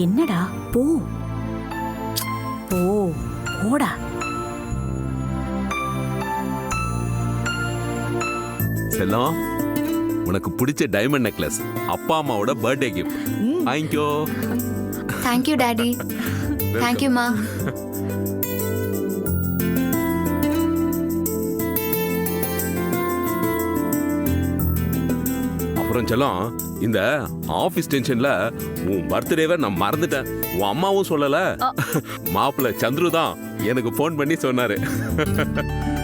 என்னடா? போ. போ. போடா. செல்லம் உனக்கு பிடிச்ச டைமண்ட் நெக்லஸ் அப்பா அம்மாவோட பர்த்டே கிஃப்ட் வாங்கிக்கோ தேங்க்யூ டாடி தேங்க்யூம்மா அப்புறம் செல்லம் இந்த ஆபீஸ் டென்ஷன்ல உன் பர்த்டேவை நான் மறந்துட்டேன். உன் அம்மாவும் சொல்லல. மாப்பிள்ள சந்துரு தான் எனக்கு ஃபோன் பண்ணி சொன்னாரு.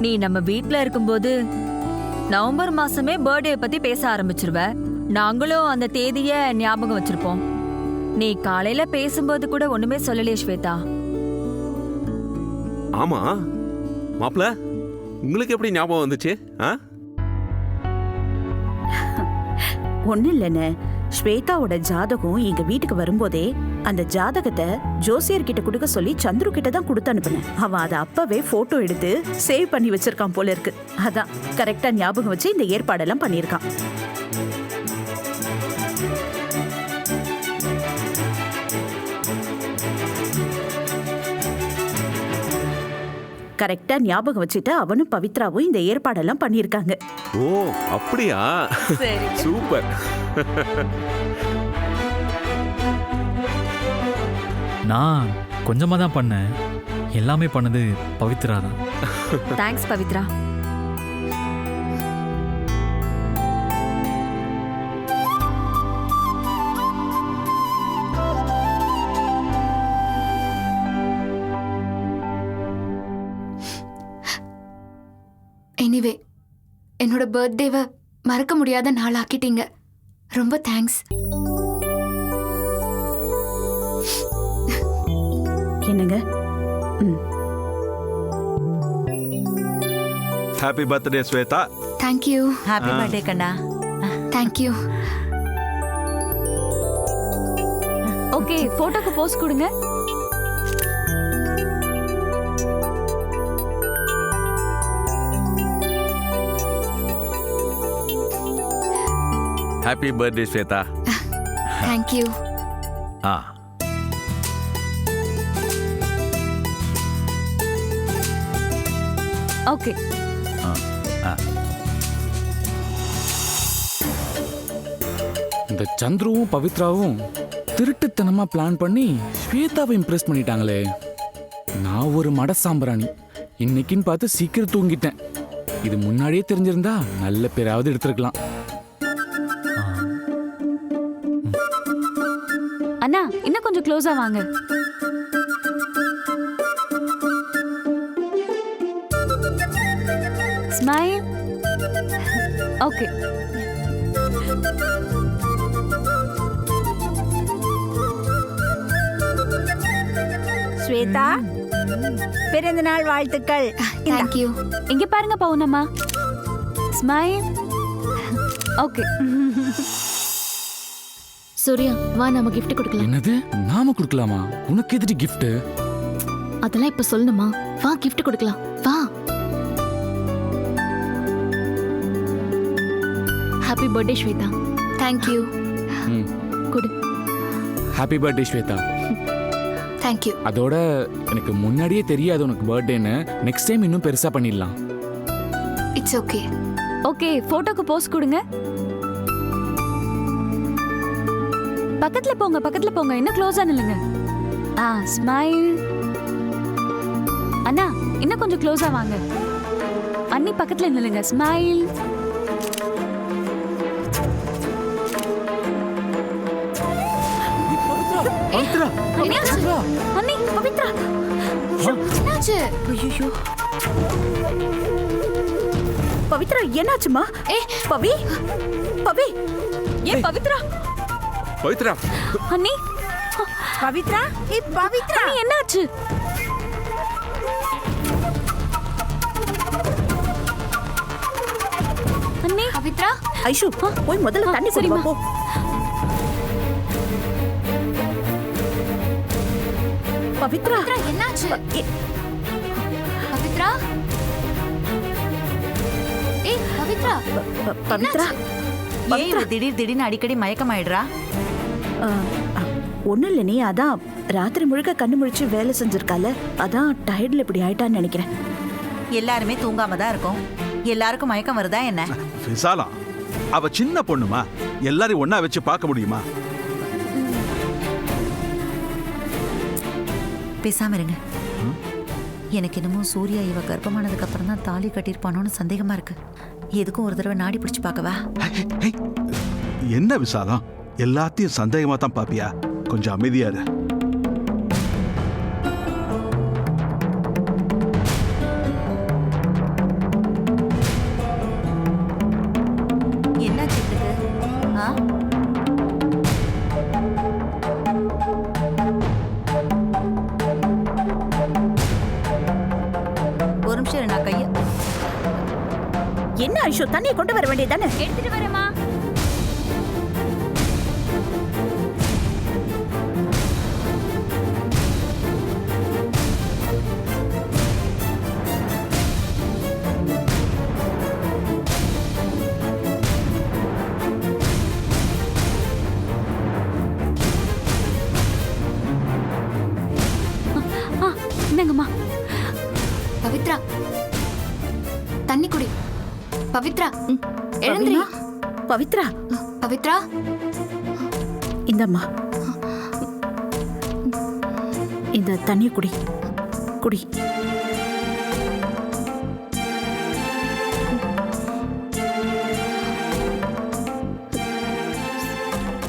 நீ நம்ம வீட்ல இருக்கும்போது நவம்பர் மாசமே பர்த்டே பத்தி பேச ஆரம்பிச்சிருவ. நாங்களும் அந்த தேதிய ஞாபகம் வச்சிருப்போம். நீ காலையில பேசும்போது கூட ஒண்ணுமே சொல்லலையே ஸ்வேதா. ஆமா. மாப்பிள்ள உங்களுக்கு எப்படி ஞாபகம் வந்துச்சு? ஆ? ஒண்ணு இல்லைன்னு ஸ்வேதாவோட ஜாதகம் எங்க வீட்டுக்கு வரும்போதே அந்த ஜாதகத்தை ஜோசியர் கிட்ட கொடுக்க சொல்லி சந்துரு கிட்ட தான் கொடுத்து அனுப்புனேன். அவன் அதை அப்பவே போட்டோ எடுத்து சேவ் பண்ணி வச்சிருக்கான் போல இருக்கு. அதான் கரெக்டா ஞாபகம் வச்சு இந்த ஏற்பாடெல்லாம் பண்ணியிருக்கான். கரெக்டா ஞாபகம் வச்சுட்டு அவனும் பவித்ராவும் இந்த ஏற்பாடெல்லாம் பண்ணியிருக்காங்க. ஓ அப்படியா? சரி. சூப்பர். நான் கொஞ்சமாக தான் பண்ணேன். எல்லாமே பண்ணது பவித்ரா தான். தேங்க்ஸ் பவித்ரா. எனிவே என்னோட பர்த்டேவை மறக்க முடியாத நாள் ஆக்கிட்டீங்க ரொம்ப தேங்க்ஸ் என்னங்க? Happy birthday Swetha thank you happy birthday Kanna thank you okay போட்டோக்கு போஸ் கொடுங்க. Happy birthday Swetha thank you ah okay இந்த சந்துருவும் பவித்ராவும் திருட்டுத்தனமா பிளான் பண்ணி ஸ்வேதாவை இம்ப்ரெஸ் பண்ணிட்டாங்களே. நான் ஒரு மட சாம்பிராணி இன்னைக்குன்னு பார்த்து சீக்கிரம் தூங்கிட்டேன். இது முன்னாடியே தெரிஞ்சிருந்தா நல்ல பேராவது எடுத்திருக்கலாம். கொஞ்சம் க்ளோஸா வாங்க. ஸ்மைல் ஓகே ஸ்வேதா பிறந்த நாள் வாழ்த்துக்கள். தேங்க்யூ இங்க பாருங்க பவுனம்மா. ஸ்மைல் ஓகே சூர்யா வா நம்ம கிஃப்ட் கொடுக்கலாம். என்னது? நாம கொடுக்கலாமா? உனக்கு எதிரி கிஃப்ட் அதெல்லாம் இப்ப சொல்லணுமா? வா கிஃப்ட் கொடுக்கலாம். வா. Happy birthday Swetha. Thank you கொடு. Happy birthday Swetha. Thank you அதோட எனக்கு முன்னாடியே தெரியாது உனக்கு பர்த்டேன்னு நெக்ஸ்ட் டைம் இன்னும் பெருசா பண்ணிடலாம். இட்ஸ் ஓகே ஓகே போட்டோக்கு போஸ் கொடுங்க. பக்கத்துல போங்க பக்கத்துல போங்க. இன்னும் க்ளோஸா நில்லுங்க. ஆ ஸ்மைல் அண்ணா இன்னும் கொஞ்சம் க்ளோஸா வாங்க. அண்ணி பக்கத்துல நில்லுங்க. ஸ்மைல் பவித்ரா பவித்ரா. அண்ணி பவித்ரா. என்னாச்சு? ஐயோ பவித்ரா என்னாச்சுமா ஏ. பவி? பவி? ஏன் பவித்ரா? பவித்ரா. அண்ணி. பவித்ரா? ஏ பவித்ரா. அண்ணி என்னாச்சு? அண்ணி. பவித்ரா ஐஷு போய் முதல்ல தண்ணி சரிம்மா. போ. பவித்ரா. என்னாச்சு? பவித்ரா. ஏய் பவித்ரா. பவித்ரா. ஏன் திடீர் திடீர்னு அடிக்கடி மயக்கமாயிடுறா. ஒன்றும் இல்லை நீ அதான் ராத்திரி முழுக்க கண்ணு முழிச்சு வேலை செஞ்சிருக்கால அதான் டயர்டில் இப்படி ஆயிட்டான்னு நினைக்கிறேன். எல்லாருமே தூங்காம தான் இருக்கும். எல்லாருக்கும் மயக்கம் வருதா என்ன? விசாலம் அவ சின்ன பொண்ணுமா? எல்லாரையும் ஒண்ணா வச்சு பார்க்க முடியுமா? பேசாம இருங்க. எனக்கு என்னமோ சூர்யா இவ கர்ப்பமானதுக்கு அப்புறம் தான் தாலி கட்டியிருப்பானோன்னு சந்தேகமா இருக்கு. எதுக்கும் ஒரு தடவை நாடி பிடிச்சு பார்க்கவா? என்ன விசாலம் எல்லாத்தையும் சந்தேகமா தான் பாப்பியா? கொஞ்சம் அமைதியா இரு. ஒரு நிமிஷம் நான் கைய என்ன ஐஷோ? தண்ணியை கொண்டு வர வேண்டியதானே எடுத்துட்டு வரேம்மா. பவித்ரா? பவித்ரா? இந்தம்மா. இந்த தண்ணியை குடி. குடி.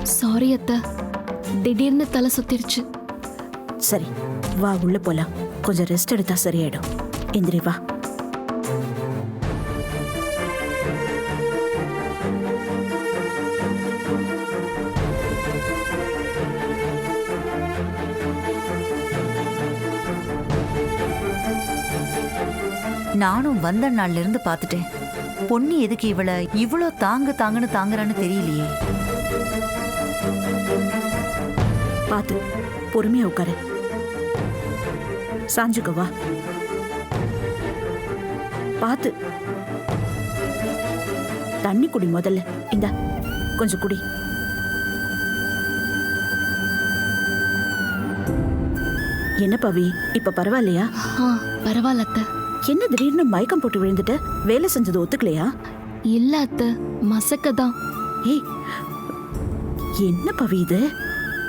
சாரி அத்தை. திடீர்னு தலை சுத்திருச்சு. சரி வா உள்ள போலாம். கொஞ்சம் ரெஸ்ட் எடுத்தா சரியாயிடும். எந்திரி வா. நானும் வந்த நாள்ல இருந்து பார்த்துட்டேன். பொண்ணு எதுக்கு இவள இவ்வளோ தாங்கு தாங்குன்னு தாங்குறான்னு தெரியலையே. பார்த்து பொறுமையா உட்காரு. சாஞ்சுக்க வா. பார்த்து தண்ணி குடி முதல்ல. இந்தா கொஞ்சம் குடி. என்ன பவி இப்ப பரவாயில்லையா? ஆ பரவாயில்ல அத்தை. என்ன திடீர்னு மயக்கம் போட்டு விழுந்துட்ட வேலை செஞ்சது ஒத்துக்கலையா? இல்ல அத்தை மசக்க தான் ஏய் என்ன பவி இது?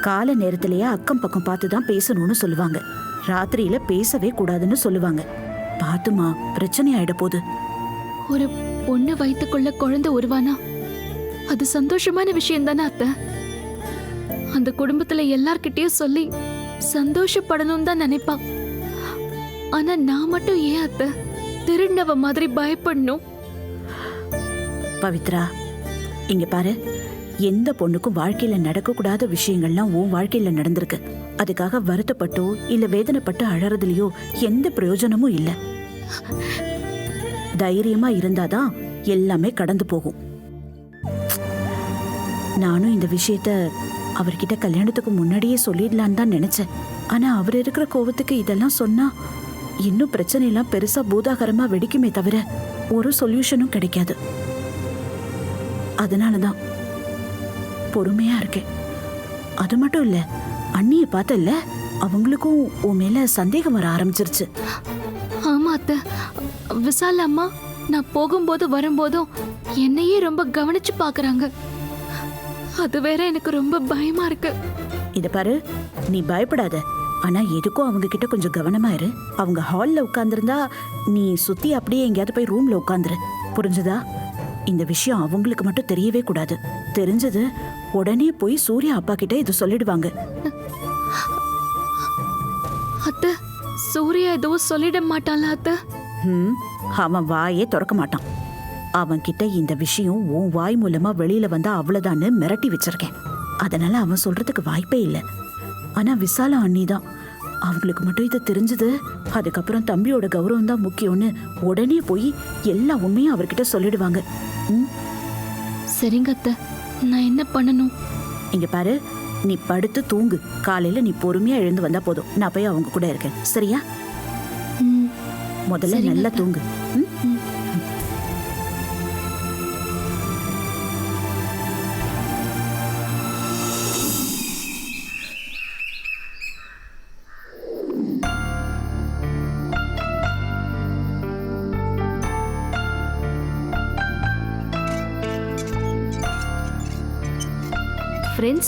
கால நேரத்திலேயே அக்கம் பக்கம் பார்த்து தான் பேசணும்னு சொல்லுவாங்க. ராத்திரியில பேசவே கூடாதுன்னு சொல்லுவாங்க. பாத்துமா பிரச்சனை ஆயிட போகுது. ஒரு பொண்ணு வயித்துக்குள்ள குழந்தை உருவானா? அது சந்தோஷமான விஷயம் தானே அத்தை. அந்த குடும்பத்துல எல்லார்கிட்டயும் சொல்லி சந்தோஷப்படணும் தான் நினைப்பா. ஆனா நான் மட்டும் ஏன் அத்தை? திருநவ மாதிரி பயப்படணும். பவித்ரா இங்க பாரு. எந்த பொண்ணுக்கும் வாழ்க்கையில நடக்கக்கூடாத விஷயங்கள்லாம் உன் வாழ்க்கையில நடந்திருக்கு. அதுக்காக வருத்தப்பட்டோ இல்ல வேதனைப்பட்டு அழறதுலயோ எந்த பிரயோஜனமும் இல்ல. தைரியமா இருந்தாதான் எல்லாமே கடந்து போகும். நானும் இந்த விஷயத்த அவர்கிட்ட கல்யாணத்துக்கு முன்னாடியே சொல்லிடலான்னு தான் நினைச்சேன். ஆனா அவர் இருக்கிற கோவத்துக்கு இதெல்லாம் சொன்னா இன்னும் பிரச்சனை எல்லாம் பெருசா பூதாகரமா வெடிக்குமே தவிர ஒரு சொல்யூஷனும் கிடைக்காது. அதனாலதான் பொறுமையா இருக்கேன். அது மட்டும் இல்ல அண்ணிய பார்த்தல்ல அவங்களுக்கும் உன் மேல சந்தேகம் வர ஆரம்பிச்சிருச்சு. ஆமா அத்தை. விசால் அம்மா நான் போகும்போது வரும்போதும் என்னையே ரொம்ப கவனிச்சு பாக்குறாங்க. அது வேற எனக்கு ரொம்ப பயமா இருக்கு. இத பாரு நீ பயப்படாத. ஆனா எதுக்கும் அவங்க கிட்ட கொஞ்சம் கவனமா இரு. அவங்க ஹால்ல உட்கார்ந்திருந்தா நீ சுத்தி அப்படியே எங்கேயாவது போய் ரூம்ல உட்காந்துரு புரிஞ்சுதா? இந்த விஷயம் அவங்களுக்கு மட்டும் தெரியவே கூடாது. தெரிஞ்சது உடனே போய் சூர்யா அப்பா கிட்ட இது சொல்லிடுவாங்க. அத்தை சூர்யா எதுவும் சொல்லிட மாட்டாளா அத்தை? ம், அவன் வாயே திறக்க மாட்டான். அவன் கிட்ட இந்த விஷயம் உன் வாய் மூலமா வெளியில வந்தா அவ்வளவுதான்னு மிரட்டி வச்சிருக்கேன். அதனால அவன் சொல்றதுக்கு வாய்ப்பே இல்லை. ஆனா விசால அண்ணி தான். அவங்களுக்கு மட்டும் இது தெரிஞ்சது. அதுக்கப்புறம் தம்பியோட கௌரவம் தான் முக்கியம்னு உடனே போய் எல்லா உண்மையும் அவர்கிட்ட சொல்லிடுவாங்க. ம்? சரிங்க அத்தை. நான் என்ன பண்ணணும்? இங்க பாரு நீ படுத்து தூங்கு. காலையில நீ பொறுமையா எழுந்து வந்தா போதும். நான் போய் அவங்க கூட இருக்கேன். சரியா? ம், முதல்ல நல்லா. தூங்கு.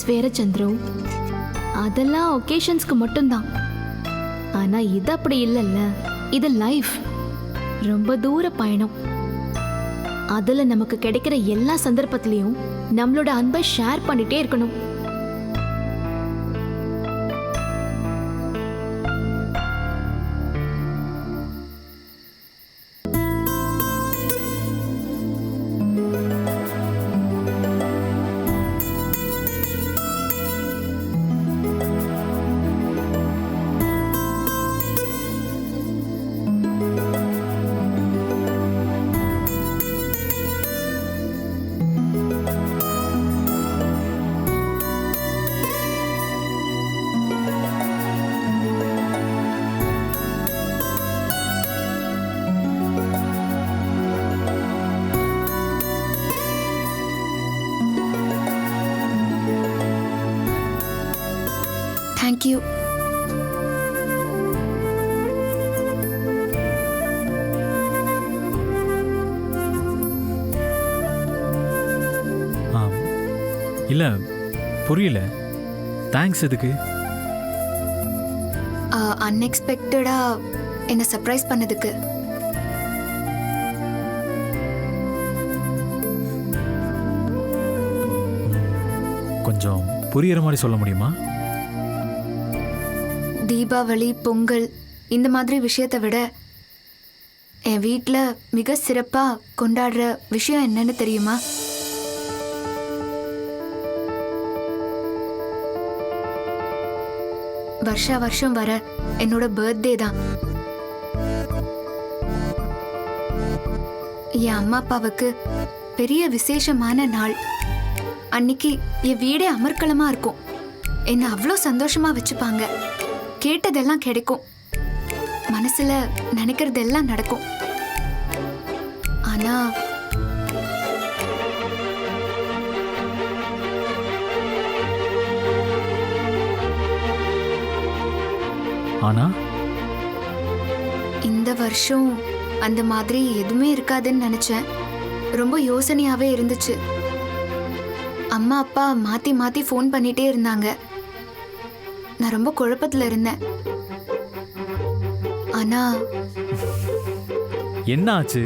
ட்ரெஸ் வேற சந்திரு அதெல்லாம் ஒகேஷன்ஸ்க்கு மட்டும்தான். ஆனா இது அப்படி இல்லைல்ல. இது லைஃப் ரொம்ப தூர பயணம். அதுல நமக்கு கிடைக்கிற எல்லா சந்தர்ப்பத்திலையும் நம்மளோட அன்பை ஷேர் பண்ணிட்டே இருக்கணும். தேங்க்யூ ஆ இல்லை புரியல. தேங்க்ஸ் எதுக்கு? அன்எக்ஸ்பெக்டடா என்னை சர்ப்ரைஸ் பண்ணதுக்கு. கொஞ்சம் புரியிற மாதிரி சொல்ல முடியுமா? தீபாவளி பொங்கல் இந்த மாதிரி விஷயத்தை விட என் வீட்டில் மிக சிறப்பாக கொண்டாடுற விஷயம் என்னன்னு தெரியுமா? வருஷா வருஷம் வர என்னோட பர்த்டே தான். என் அம்மா அப்பாவுக்கு பெரிய விசேஷமான நாள். அன்னைக்கு என் வீடே அமர்க்களமாக இருக்கும். என்னை அவ்வளோ சந்தோஷமா வச்சுப்பாங்க. கேட்டதெல்லாம் கிடைக்கும். மனசுல நினைக்கிறதெல்லாம் நடக்கும். ஆனா ஆனா? இந்த வருஷம் அந்த மாதிரி எதுவுமே இருக்காதுன்னு நினைச்சேன். ரொம்ப யோசனையாவே இருந்துச்சு. அம்மா அப்பா மாத்தி மாத்தி ஃபோன் பண்ணிட்டே இருந்தாங்க. நான் ரொம்ப குழப்பத்துல இருந்தேன். ஆனா என்ன ஆச்சு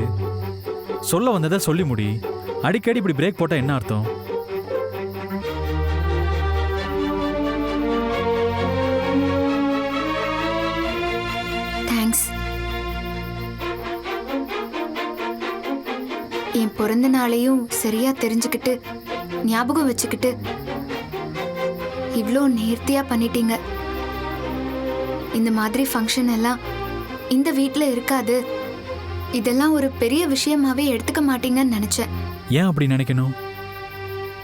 சொல்ல வந்ததை சொல்லி முடி. அடிக்கடி இப்படி பிரேக் போட்டா என்ன அர்த்தம்? தேங்க்ஸ் என் பிறந்த நாளையும் சரியா தெரிஞ்சுக்கிட்டு ஞாபகம் வச்சுக்கிட்டு இவ்வளோ நேர்த்தியா பண்ணிட்டீங்க. இந்த மாதிரி ஃபங்க்ஷன் எல்லாம் இந்த வீட்டில் இருக்காது. இதெல்லாம் ஒரு பெரிய விஷயமாவே எடுத்துக்க மாட்டீங்கன்னு நினைச்சேன். ஏன் அப்படி நினைக்கணும்?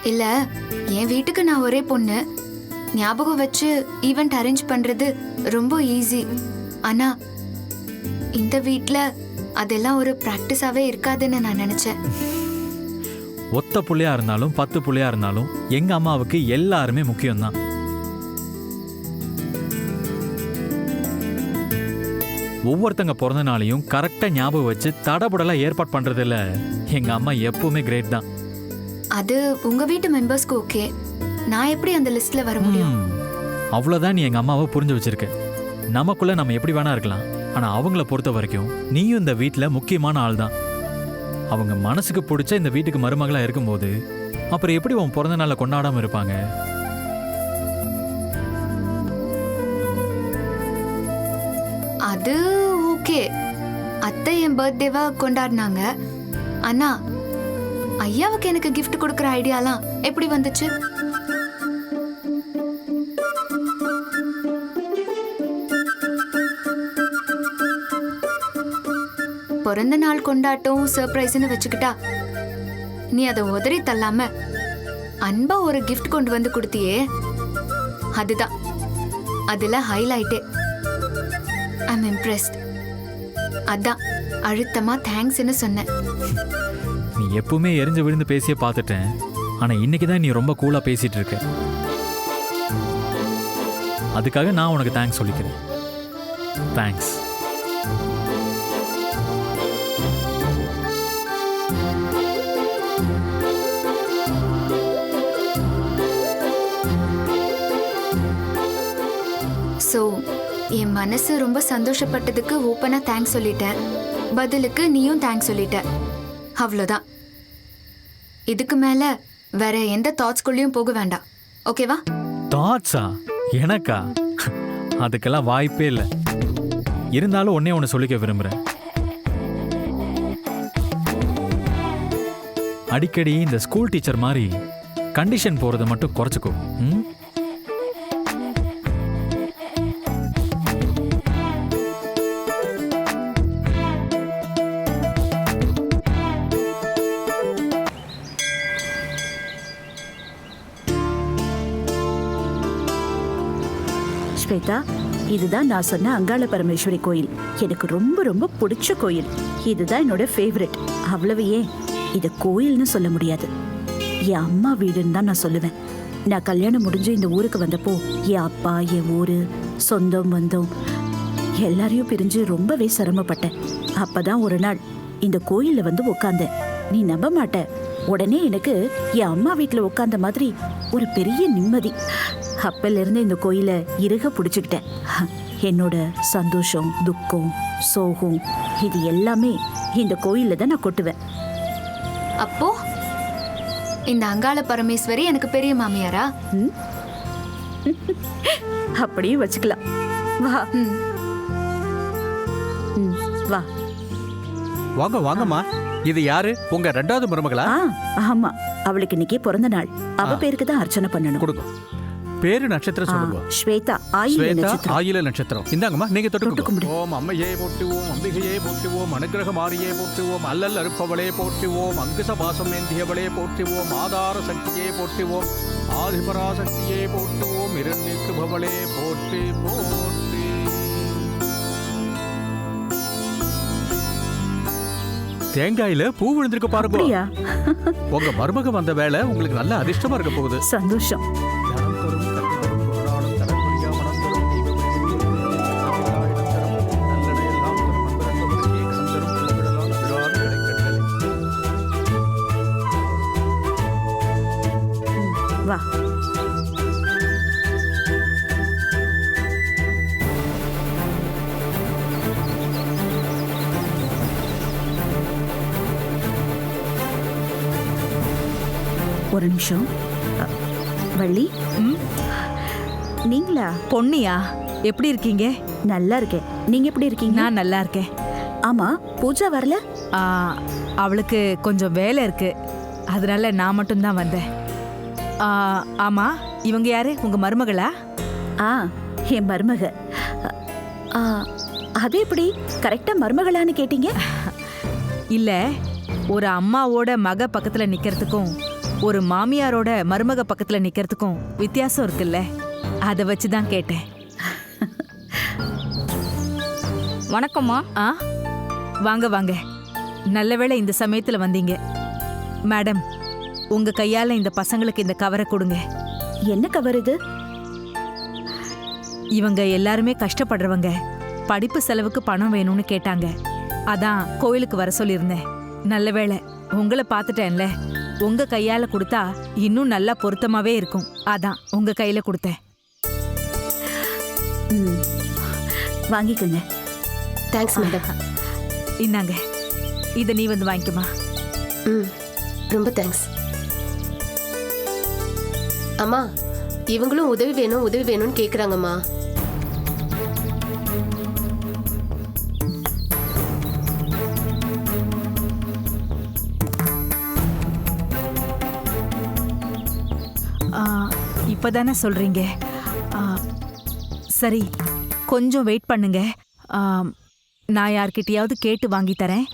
இல்ல என் வீட்டுக்கு நான் ஒரே பொண்ணு. ஞாபகம் வச்சு ஈவெண்ட் அரேஞ்ச் பண்றது ரொம்ப ஈஸி ஆனா இந்த வீட்ல அதெல்லாம் ஒரு ப்ராக்டிஸாவே இருக்காதுன்னு நான் நினைச்சேன். ஒத்த புள்ளையா இருந்தாலும் பத்து புள்ளையா இருந்தாலும் எங்க அம்மாவுக்கு எல்லாருமே முக்கியம்தான். ஒவ்வொருத்தங்க பிறந்த நாளையும் கரெக்டா ஞாபகம் வச்சு தடபுடலா ஏற்பாடு பண்றதுல எங்க அம்மா எப்பவுமே கிரேட் தான். அது உங்க வீட்டு மெம்பர்ஸ்க்கு ஓகே நான் எப்படி அந்த லிஸ்ட்ல வர முடியும்? ம், அவ்வளவுதான் நீ எங்க அம்மாவை புரிஞ்சு வச்சிருக்க. நமக்குள்ள நம்ம எப்படி வேணா இருக்கலாம். ஆனா அவங்கள பொறுத்த வரைக்கும் நீயும் இந்த வீட்ல முக்கியமான ஆள் தான் அவங்க மனசுக்கு பிடிச்ச இந்த வீட்டுக்கு மருமகளாக இருக்கும்போது அப்புறம் எப்படி உன் பிறந்த நாளை கொண்டாடாமல் இருப்பாங்க? அது ஓகே. அத்தை என் பர்த்டேவா கொண்டாடினாங்க. அண்ணா ஐயாவுக்கு எனக்கு கிஃப்ட் கொடுக்குற ஐடியாலாம் எப்படி வந்துச்சு? பிறந்த நாள் கொண்டாட்டம் சர்ப்ரைஸ்னு வச்சுக்கிட்டா நீ அதை உதறி தள்ளாம அன்பா ஒரு கிஃப்ட் கொண்டு வந்து கொடுத்தியே. அதுதான். அதுல ஹைலைட்டே ஐம் இம்ப்ரெஸ்ட் அதான். அழுத்தமா தேங்க்ஸ்னு சொன்னேன். நீ எப்பவுமே எரிஞ்சு விழுந்து பேசியே பார்த்துட்டேன். ஆனா இன்னைக்கு தான் நீ ரொம்ப கூலா பேசிட்டு இருக்க. அதுக்காக நான் உனக்கு தேங்க்ஸ் சொல்லிக்கிறேன். தேங்க்ஸ் என் மனசு ரொம்ப சந்தோஷப்பட்டதுக்கு ஓப்பனாக தேங்க்ஸ் சொல்லிட்டேன் பதிலுக்கு நீயும் தேங்க்ஸ் சொல்லிட்ட. அவ்வளோதான். இதுக்கு மேலே வேற எந்த தாட்ஸ்குள்ளேயும் போக வேண்டாம். ஓகேவா தாட்ஸா எனக்கா? அதுக்கெல்லாம் வாய்ப்பே இல்லை. இருந்தாலும் ஒன்னே ஒன்று சொல்லிக்க விரும்புகிறேன் அடிக்கடி இந்த ஸ்கூல் டீச்சர் மாதிரி கண்டிஷன் போகிறத மட்டும் குறைச்சிக்கோ. ம்? ஸ்வேதா இதுதான் நான் சொன்ன அங்காள பரமேஸ்வரி கோயில். எனக்கு ரொம்ப ரொம்ப பிடிச்ச கோயில். இதுதான் என்னோட ஃபேவரட் அவ்வளவு ஏன்? இது கோயில்னு சொல்ல முடியாது. என் அம்மா வீடுன்னு தான் நான் சொல்லுவேன். நான் கல்யாணம் முடிஞ்சு இந்த ஊருக்கு வந்தப்போ என் அப்பா என் ஊர் சொந்தம் வந்தோம் எல்லாரையும் பிரிஞ்சு ரொம்பவே சிரமப்பட்டேன். அப்பதான் ஒரு நாள் இந்த கோயிலில் வந்து உட்காந்தேன் நீ நம்ப மாட்ட. உடனே எனக்கு என் அம்மா வீட்டில் உட்காந்த மாதிரி ஒரு பெரிய நிம்மதி. அப்பல்ல இருந்து இந்த கோயிலை இறுக பிடிச்சுக்கிட்டேன். என்னோட சந்தோஷம் துக்கம் சோகம் இது எல்லாமே இந்த கோயில்ல தான் நான் கொட்டுவேன். அப்போ இந்த அங்காள பரமேஸ்வரி எனக்கு பெரிய மாமியாரா? ம்? அப்படியும் வச்சுக்கலாம். வா. வா. வாங்க வாங்கம்மா. இது யாரு? உங்க ரெண்டாவது மருமகளா? ஆமா. அவளுக்கு இன்னைக்கு பிறந்த நாள். அவ பேருக்கு தான் அர்ச்சனை பண்ணணும். கொடுங்க. பேரு நட்சத்திரம் சொல்லுங்க. ஸ்வேதா ஆயில ஸ்வேதா நட்சத்திரம். ஆயில நட்சத்திரம். இந்தாங்கம்மா நீங்க தொட்டு. ஓம் அம்மையே போற்றுவோம் அம்பிகையே போற்றுவோம் அனுகிரக மாரியே போற்றுவோம் அல்லல் அறுப்பவளே போற்றுவோம் அங்குச பாசம் ஏந்தியவளே போற்றுவோம் ஆதார சக்தியே போற்றுவோம் ஆதிபராசக்தியே போற்றுவோம் இரண்டிற்குபவளே போற்றி போற்றி. தேங்காயில பூ விழுந்திருக்கு பாருங்க. உங்க மருமக வந்த வேலை உங்களுக்கு நல்ல அதிர்ஷ்டமா இருக்க போகுது. சந்தோஷம். ஒரு நிமிஷம். வள்ளி? நீங்களா? பொன்னியா எப்படி இருக்கீங்க? நல்லா இருக்கேன். நீங்க எப்படி இருக்கீங்க? நான் நல்லா இருக்கேன். ஆமா பூஜா வரல? அவளுக்கு கொஞ்சம் வேலை இருக்கு. அதனால நான் மட்டும்தான் வந்தேன். ஆமா இவங்க யாரு? உங்க மருமகளா? ஆ என் மருமக. அது எப்படி? கரெக்டா மருமகளான்னு கேட்டீங்க? இல்ல ஒரு அம்மாவோட மக பக்கத்துல நிக்கிறதுக்கும் ஒரு மாமியாரோட மருமக பக்கத்துல நிக்கிறதுக்கும் வித்தியாசம் இருக்குல்ல? அதை வச்சு தான் கேட்டேன். வணக்கம்மா. ஆ? வாங்க வாங்க. நல்ல வேளை இந்த சமயத்துல வந்தீங்க. மேடம் உங்க கையால இந்த பசங்களுக்கு இந்த கவரை கொடுங்க. என்ன கவர் இது? இவங்க எல்லாருமே கஷ்டப்படுறவங்க. படிப்பு செலவுக்கு பணம் வேணும்னு கேட்டாங்க. அதான் கோயிலுக்கு வர சொல்லியிருந்தேன். நல்ல வேளை உங்களை பார்த்துட்டேன்ல. உங்க கையால கொடுத்தா இன்னும் நல்லா பொருத்தமாவே இருக்கும். அதான் உங்க கையில கொடுத்தேன். வாங்கிக்கோங்க. தேங்க்ஸ் மேடம் இந்தாங்க. இதை நீ வந்து வாங்கிக்கமா ம். ரொம்ப தேங்க்ஸ் அம்மா இவங்களும் உதவி வேணும் உதவி வேணும்னு கேக்குறாங்கம்மா. இப்பதானே சொல்றீங்க? சரி கொஞ்சம் வெயிட் பண்ணுங்க. நான் யார்கிட்டயாவது கேட்டு வாங்கி தரேன்.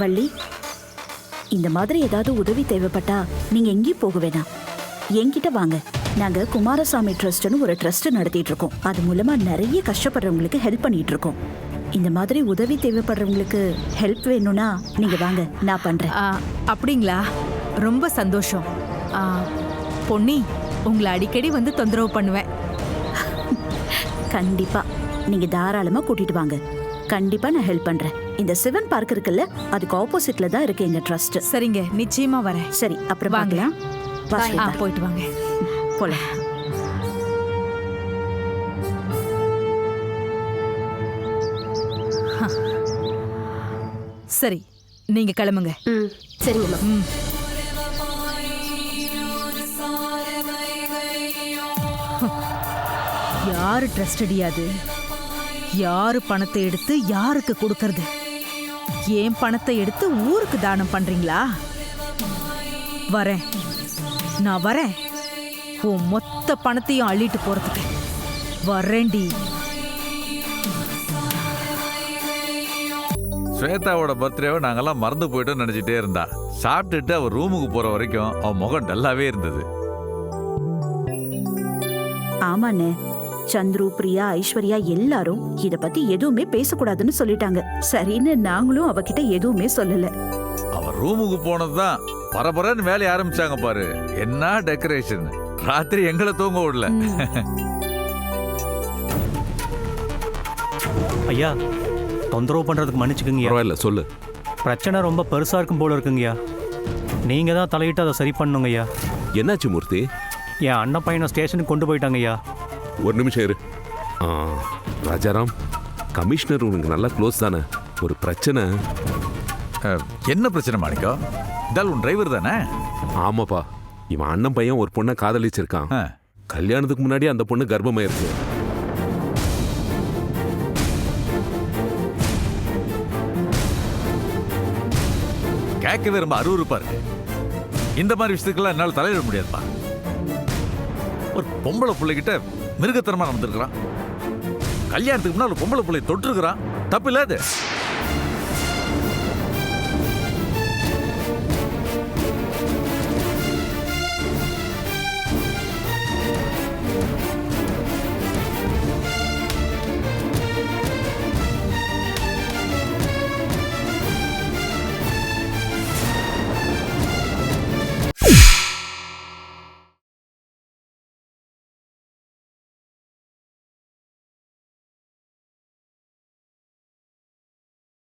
வள்ளி இந்த மாதிரி ஏதாவது உதவி தேவைப்பட்டா நீங்க எங்கேயும் போக வேணாம். என்கிட்ட வாங்க. நாங்க குமாரசாமி ட்ரஸ்ட்னு ஒரு ட்ரஸ்ட் நடத்திட்டு இருக்கோம். அது மூலமா நிறைய கஷ்டப்படுறவங்களுக்கு ஹெல்ப் பண்ணிட்டு இருக்கோம். இந்த மாதிரி உதவி தேவைப்படுறவங்களுக்கு ஹெல்ப் வேணும்னா நீங்க வாங்க நான் பண்றேன். ஆ, அப்படிங்களா? ரொம்ப சந்தோஷம். பொன்னி உங்களை அடிக்கடி வந்து தொந்தரவு பண்ணுவேன். கண்டிப்பா. நீங்க தாராளமா கூட்டிட்டு வாங்க. கண்டிப்பா நான் ஹெல்ப் பண்றேன். இந்த சிவன் பார்க் இருக்குல்ல அதுக்கு ஆப்போசிட்ல தான் இருக்கு எங்க ட்ரஸ்ட் சரிங்க நிச்சயமா வரேன். சரி அப்புறம் வாங்க. பார்க்கலாம். வா, ஆ, ஸ்வேதா. போயிட்டு வாங்க. போலாம். சரி நீங்க கிளம்புங்க. ம் சரிங்கம்மா ம். யாரு ட்ரஸ்டடி அது? யாரு பணத்தை எடுத்து யாருக்கு கொடுக்கறது? ஏன் பணத்தை எடுத்து ஊருக்கு தானம் பண்றீங்களா? வரேன். நான் வரேன். உன் மொத்த பணத்தையும் அள்ளிட்டு போறதுக்கு. வரேன்டி. ஸ்வேதாவோட பர்த்டேவை நாங்கெல்லாம் மறந்து போயிட்டோம்னு நினைச்சிட்டே இருந்தா. சாப்பிட்டுட்டு அவ ரூமுக்கு போற வரைக்கும் அவ முகம் டல்லாவே இருந்தது. ஆமாண்ணே. சந்துரு பிரியா ஐஸ்வர்யா எல்லாரும் இத பத்தி எதுவுமே பேசக்கூடாதுன்னு சொல்லிட்டாங்க. சரின்னு நாங்களும் அவகிட்ட எதுவுமே சொல்லல. அவ ரூமுக்கு போனதுதான் பரபரன்னு வேலைய ஆரம்பிச்சாங்க பாரு. என்ன டெக்கரேஷன் ராத்திரி எங்களை தூங்க விடல. ஐயா தொந்தரவு பண்ணுறதுக்கு மன்னிச்சுக்குங்கய்யா. பரவாயில்ல சொல்லு. பிரச்சனை ரொம்ப பெருசாக இருக்கும் போல இருக்குங்கய்யா. நீங்கள் தான் தலையிட்டு அதை சரி பண்ணுங்கய்யா. என்னாச்சு மூர்த்தி? என் அண்ணன் பையனை ஸ்டேஷனுக்கு கொண்டு போயிட்டாங்கய்யா. ஒரு நிமிஷம் இரு. ஆ, ராஜாராம் கமிஷனர் உனக்கு நல்லா க்ளோஸ் தானே? ஒரு பிரச்சனை. அஹ், என்ன பிரச்சனை மாணிக்கம் இதால் உன் டிரைவர் தானே? ஆமாப்பா. இவன் அண்ணன் பையன் ஒரு பொண்ணை காதலிச்சிருக்கான். ஆ. கல்யாணத்துக்கு முன்னாடி அந்த பொண்ணு கர்ப்பமாயிருக்கு. கேட்கவே ரொம்ப அருவருப்பா இருக்கு. இந்த மாதிரி விஷயத்துக்கெல்லாம் என்னால் தலையிட முடியாதுப்பா. ஒரு பொம்பளை பிள்ளைகிட்ட மிருகத்தனமா நடந்திருக்கிறான். கல்யாணத்துக்கு முன்னால் ஒரு பொம்பளை பிள்ளை தொட்டிருக்கிறான். தப்பு இல்லாது